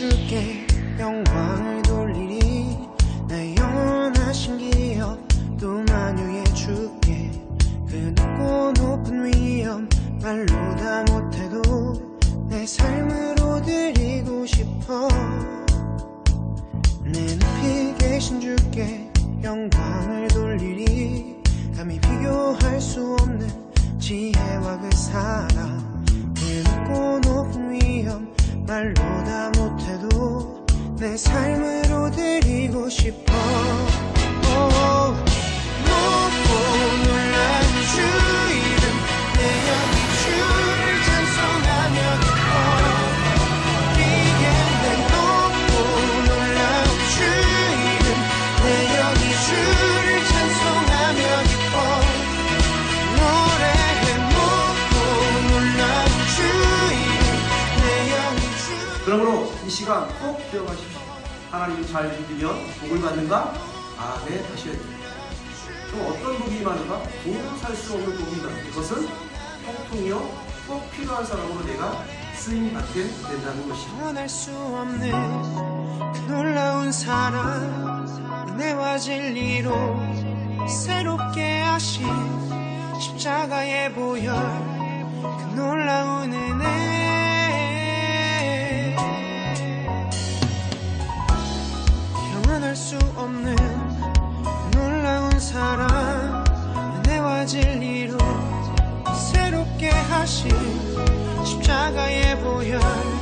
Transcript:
줄게. 영광을 돌리리. 내 영원하신 기억 또 만유해 줄게. 그 높고 높은 위엄 말로 다 못해도 내 삶으로 드리고 싶어. 내 높이 계신 주께 영광을 돌리리. 감히 비교할 수 없는 지혜와 그 사랑 삶으로 드리고 싶어 내 영이 주 그러므로 이 시간 꼭 기억하십시오. 하나님을 잘 믿으면 복을 받는가? 아멘 하셔야 됩니다. 또 어떤 복이 임하는가? 도로 살수 없는 복이 임하는 그것은 통통이요 꼭 필요한 사람으로 내가 쓰임 받게 된다는 것이죠. 표현할 수 없는 그 놀라운 사랑 은혜와 진리로 새롭게 하신 십자가의 보혈 그 놀라운 은혜 다시 십자가의 보혈.